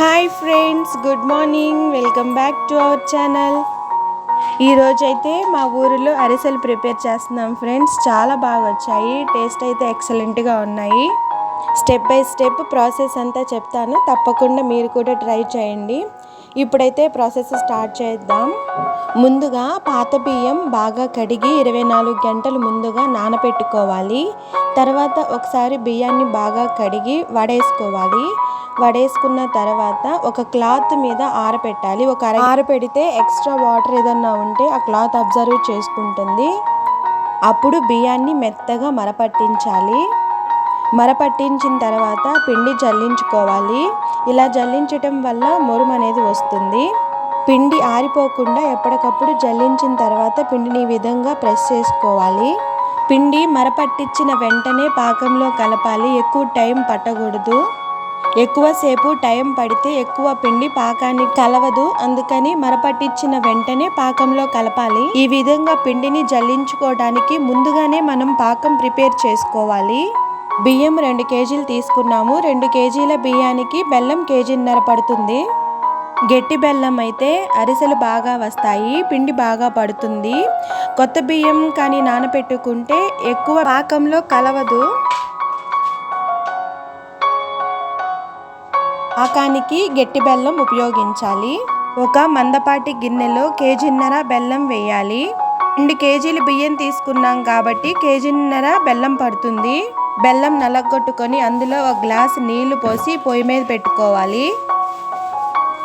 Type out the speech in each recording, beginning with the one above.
Hi friends good morning welcome back to our channel ఈరోజైతే మా ఊరిలో అరిసెలు ప్రిపేర్ చేస్తున్నాం ఫ్రెండ్స్ చాలా బాగా వచ్చాయి. టేస్ట్ అయితే ఎక్సలెంట్గా ఉన్నాయి. స్టెప్ బై స్టెప్ ప్రాసెస్ అంతా చెప్తాను. తప్పకుండా మీరు కూడా ట్రై చేయండి. ఇప్పుడైతే ప్రాసెస్ స్టార్ట్ చేద్దాం. ముందుగా పాత బియ్యం బాగా కడిగి ఇరవై నాలుగు గంటలు ముందుగా నానబెట్టుకోవాలి తర్వాత ఒకసారి బియ్యాన్ని బాగా కడిగి వడేసుకోవాలి. వడేసుకున్న తర్వాత ఒక క్లాత్ మీద ఆరపెట్టాలి. ఒక అర ఆరపెడితే ఎక్స్ట్రా వాటర్ ఏదన్నా ఉంటే ఆ క్లాత్ అబ్జర్వ్ చేసుకుంటుంది. అప్పుడు బియ్యాన్ని మెత్తగా మరపట్టించాలి. మరపట్టించిన తర్వాత పిండి జల్లించుకోవాలి. ఇలా జల్లించటం వల్ల మురుము అనేది వస్తుంది. పిండి ఆరిపోకుండా ఎప్పటికప్పుడు జల్లించిన తర్వాత పిండిని ఈ విధంగా ప్రెస్ చేసుకోవాలి. పిండి మరపట్టించిన వెంటనే పాకంలో కలపాలి. ఎక్కువ టైం పట్టకూడదు. ఎక్కువసేపు టైం పడితే ఎక్కువ పిండి పాకాన్ని కలవదు. అందుకని మరపట్టించిన వెంటనే పాకంలో కలపాలి. ఈ విధంగా పిండిని జల్లించుకోవడానికి ముందుగానే మనం పాకం ప్రిపేర్ చేసుకోవాలి. బియ్యం రెండు కేజీలు తీసుకున్నాము. రెండు కేజీల బియ్యానికి బెల్లం కేజీన్నర పడుతుంది. గట్టి బెల్లం అయితే అరిసెలు బాగా వస్తాయి. పిండి బాగా పడుతుంది. కొత్త బియ్యం కానీ నానబెట్టుకుంటే ఎక్కువ పాకంలో కలవదు. పాకానికి గట్టి బెల్లం ఉపయోగించాలి. ఒక మందపాటి గిన్నెలో కేజీన్నర బెల్లం వేయాలి. రెండు కేజీలు బియ్యం తీసుకున్నాం కాబట్టి కేజీన్నర బెల్లం పడుతుంది. బెల్లం నలగొట్టుకొని అందులో ఒక గ్లాస్ నీళ్ళు పోసి పొయ్యి మీద పెట్టుకోవాలి.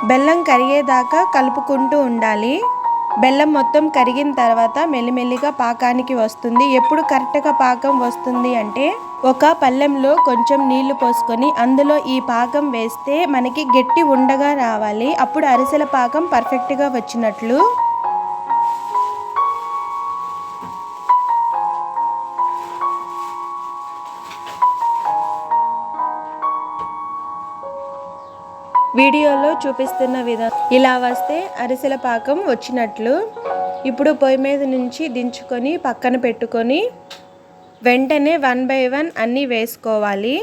బెల్లం కరిగేదాకా కలుపుకుంటూ ఉండాలి. బెల్లం మొత్తం కరిగిన తర్వాత మెల్లిమెల్లిగా పాకానికి వస్తుంది. ఎప్పుడు కరెక్ట్గా పాకం వస్తుంది అంటే ఒక పళ్ళెంలో కొంచెం నీళ్ళు పోసుకొని అందులో ఈ పాకం వేస్తే మనకి గట్టి ఉండగా రావాలి. అప్పుడు అరిసెల పాకం పర్ఫెక్ట్గా వచ్చినట్లు. వీడియోలో చూపిస్తున్న విధానం. ఇలా వస్తే అరిసెల పాకం వచ్చినట్లు. ఇప్పుడు పొయ్యి మీద నుంచి దించుకొని పక్కన పెట్టుకొని వెంటనే వన్ బై వన్ అన్నీ వేసుకోవాలి.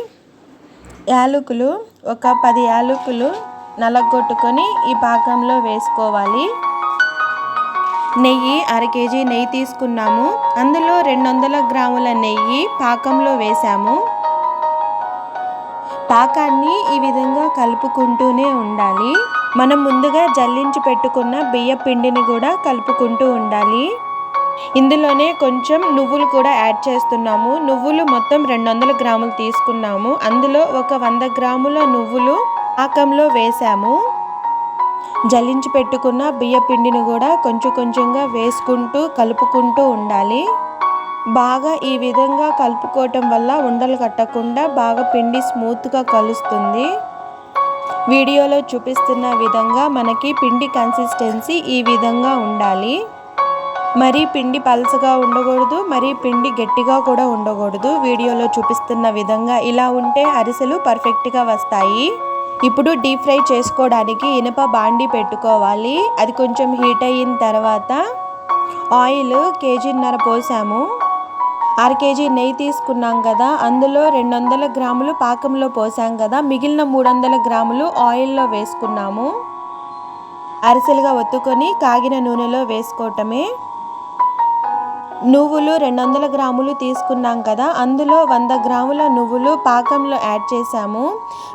యాలకులు ఒక పది యాలకులు నలగొట్టుకొని ఈ పాకంలో వేసుకోవాలి. నెయ్యి అర కేజీ నెయ్యి తీసుకున్నాము. అందులో రెండు వందల గ్రాముల నెయ్యి పాకంలో వేసాము. పాకాన్ని ఈ విధంగా కలుపుకుంటూనే ఉండాలి. మనం ముందుగా జల్లించి పెట్టుకున్న బియ్య పిండిని కూడా కలుపుకుంటూ ఉండాలి. ఇందులోనే కొంచెం నువ్వులు కూడా యాడ్ చేస్తున్నాము. నువ్వులు మొత్తం రెండు వందల గ్రాములు తీసుకున్నాము. అందులో ఒక వంద గ్రాముల నువ్వులు పాకంలో వేసాము. జల్లించి పెట్టుకున్న బియ్య పిండిని కూడా కొంచెం కొంచెంగా వేసుకుంటూ కలుపుకుంటూ ఉండాలి. బాగా ఈ విధంగా కలుపుకోవటం వల్ల ఉండలు కట్టకుండా బాగా పిండి స్మూత్గా కలుస్తుంది. వీడియోలో చూపిస్తున్న విధంగా మనకి పిండి కన్సిస్టెన్సీ ఈ విధంగా ఉండాలి. మరీ పిండి పలసగా ఉండకూడదు మరీ పిండి గట్టిగా కూడా ఉండకూడదు. వీడియోలో చూపిస్తున్న విధంగా ఇలా ఉంటే అరిసెలు పర్ఫెక్ట్గా వస్తాయి. ఇప్పుడు డీప్ ఫ్రై చేసుకోవడానికి ఇనుప బాండి పెట్టుకోవాలి. అది కొంచెం హీట్ అయిన తర్వాత ఆయిల్ కేజీన్నర పోసాము. అర కేజీ నెయ్యి తీసుకున్నాం కదా అందులో రెండు వందల గ్రాములు పాకంలో పోసాం కదా మిగిలిన మూడు వందల గ్రాములు ఆయిల్లో వేసుకున్నాము. అరిసెలుగా ఒత్తుకొని కాగిన నూనెలో వేసుకోవటమే. నువ్వులు రెండు వందల గ్రాములు తీసుకున్నాం కదా అందులో వంద గ్రాముల నువ్వులు పాకంలో యాడ్ చేసాము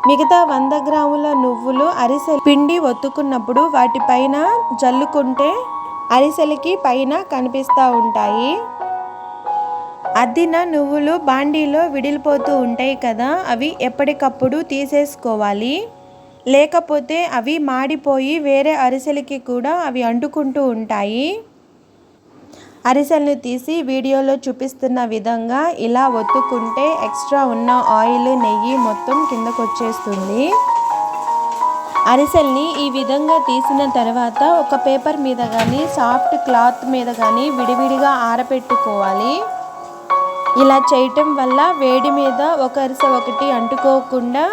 మిగతా వంద గ్రాముల నువ్వులు అరిసెలు పిండి ఒత్తుకున్నప్పుడు వాటిపైన జల్లుకుంటే అరిసెలకి పైన కనిపిస్తూ ఉంటాయి. అద్దిన నువ్వులు బాండీలో విడిలిపోతూ ఉంటాయి కదా అవి ఎప్పటికప్పుడు తీసేసుకోవాలి. లేకపోతే అవి మాడిపోయి వేరే అరిసెలకి కూడా అవి అంటుకుంటూ ఉంటాయి. అరిసెలను తీసి వీడియోలో చూపిస్తున్న విధంగా ఇలా ఒత్తుకుంటే ఎక్స్ట్రా ఉన్న ఆయిల్ నెయ్యి మొత్తం కిందకు వచ్చేస్తుంది అరిసెల్ని ఈ విధంగా తీసిన తర్వాత ఒక పేపర్ మీద కానీ సాఫ్ట్ క్లాత్ మీద కానీ విడివిడిగా ఆరపెట్టుకోవాలి. ఇలా చేయటం వల్ల వేడి మీద ఒకరిస ఒకటి అంటుకోకుండా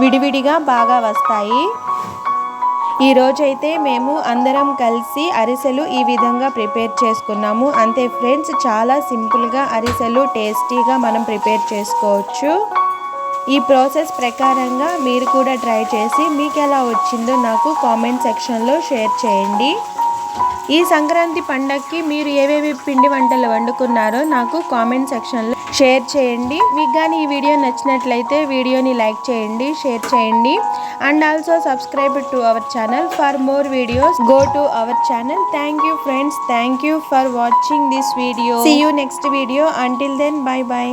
విడివిడిగా బాగా వస్తాయి. ఈరోజైతే మేము అందరం కలిసి అరిసెలు ఈ విధంగా ప్రిపేర్ చేసుకున్నాము. అంతే ఫ్రెండ్స్ చాలా సింపుల్గా అరిసెలు టేస్టీగా మనం ప్రిపేర్ చేసుకోవచ్చు. ఈ ప్రాసెస్ ప్రకారంగా మీరు కూడా ట్రై చేసి మీకు ఎలా వచ్చిందో నాకు కామెంట్ సెక్షన్లో షేర్ చేయండి. ఈ సంక్రాంతి పండగకి మీరు ఏవేవి పిండి వంటలు వండుకున్నారో నాకు కామెంట్ సెక్షన్లో షేర్ చేయండి. మీకు కానీ ఈ వీడియో నచ్చినట్లయితే వీడియోని లైక్ చేయండి షేర్ చేయండి. And also subscribe to our channel for more videos go to our channel thank you friends thank you for watching this video see you next video until then bye bye